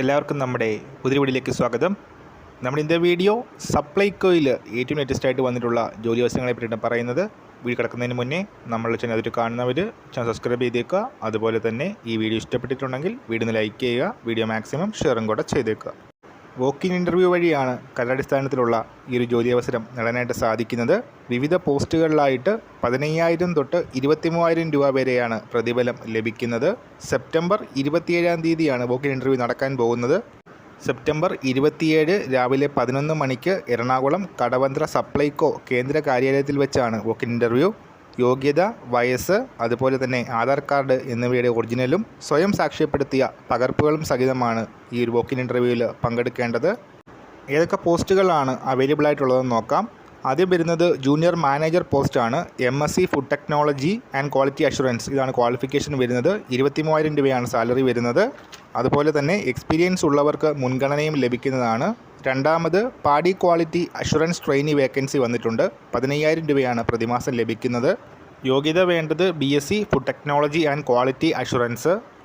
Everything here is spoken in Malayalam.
എല്ലാവർക്കും നമ്മുടെ പുതിയ സ്വാഗതം. നമ്മുടെ ഇന്നത്തെ വീഡിയോ സപ്ലൈകോയിൽ ഏറ്റവും ലേറ്റസ്റ്റ് ആയിട്ട് വന്നിട്ടുള്ള ജോലി അവസരങ്ങളെ പറ്റിയിട്ടാണ് പറയുന്നത്. വീട് കിടക്കുന്നതിന് മുന്നേ നമ്മൾ ചാനൽ അതിൽ കാണുന്നവർ ചാനൽ സബ്സ്ക്രൈബ് ചെയ്തേക്കുക. അതുപോലെ തന്നെ ഈ വീഡിയോ ഇഷ്ടപ്പെട്ടിട്ടുണ്ടെങ്കിൽ വീഡിയോ ലൈക്ക് ചെയ്യുക. വീഡിയോ മാക്സിമം ഷെയറും കൂടെ ചെയ്തേക്കുക. വോക്കിൻ ഇന്റർവ്യൂ വഴിയാണ് കലാടിസ്ഥാനത്തിലുള്ള ഈ ഒരു ജോലി അവസരം നേടാനായിട്ട് സാധിക്കുന്നത്. വിവിധ പോസ്റ്റുകളിലായിട്ട് പതിനയ്യായിരം തൊട്ട് ഇരുപത്തി മൂവായിരം രൂപ വരെയാണ് പ്രതിഫലം ലഭിക്കുന്നത്. സെപ്റ്റംബർ ഇരുപത്തിയേഴാം തീയതിയാണ് വോക്കിൻ ഇന്റർവ്യൂ നടക്കാൻ പോകുന്നത്. സെപ്റ്റംബർ ഇരുപത്തിയേഴ് രാവിലെ പതിനൊന്ന് മണിക്ക് എറണാകുളം കടവന്ത്ര സപ്ലൈകോ കേന്ദ്ര കാര്യാലയത്തിൽ വെച്ചാണ് വോക്കിൻ ഇന്റർവ്യൂ യോഗ്യത വയസ്സ് അതുപോലെ തന്നെ ആധാർ കാർഡ് എന്നിവയുടെ ഒറിജിനലും സ്വയം സാക്ഷ്യപ്പെടുത്തിയ പകർപ്പുകളും സഹിതമാണ് ഈ ഒരു വോക്കിൻ ഇന്റർവ്യൂവിൽ പങ്കെടുക്കേണ്ടത്. ഏതൊക്കെ പോസ്റ്റുകളാണ് അവൈലബിൾ ആയിട്ടുള്ളതെന്ന് നോക്കാം. ആദ്യം വരുന്നത് ജൂനിയർ മാനേജർ പോസ്റ്റാണ് M S C food technology and quality assurance ഇതാണ് ക്വാളിഫിക്കേഷൻ വരുന്നത്. ഇരുപത്തി മൂവായിരം രൂപയാണ് സാലറി വരുന്നത്. അതുപോലെ തന്നെ എക്സ്പീരിയൻസ് ഉള്ളവർക്ക് മുൻഗണനയും ലഭിക്കുന്നതാണ്. രണ്ടാമത് paddy quality assurance trainee vacancy വന്നിട്ടുണ്ട്. പതിനയ്യായിരം രൂപയാണ് പ്രതിമാസം ലഭിക്കുന്നത്. യോഗ്യത വേണ്ടത് B S C food technology and quality assurance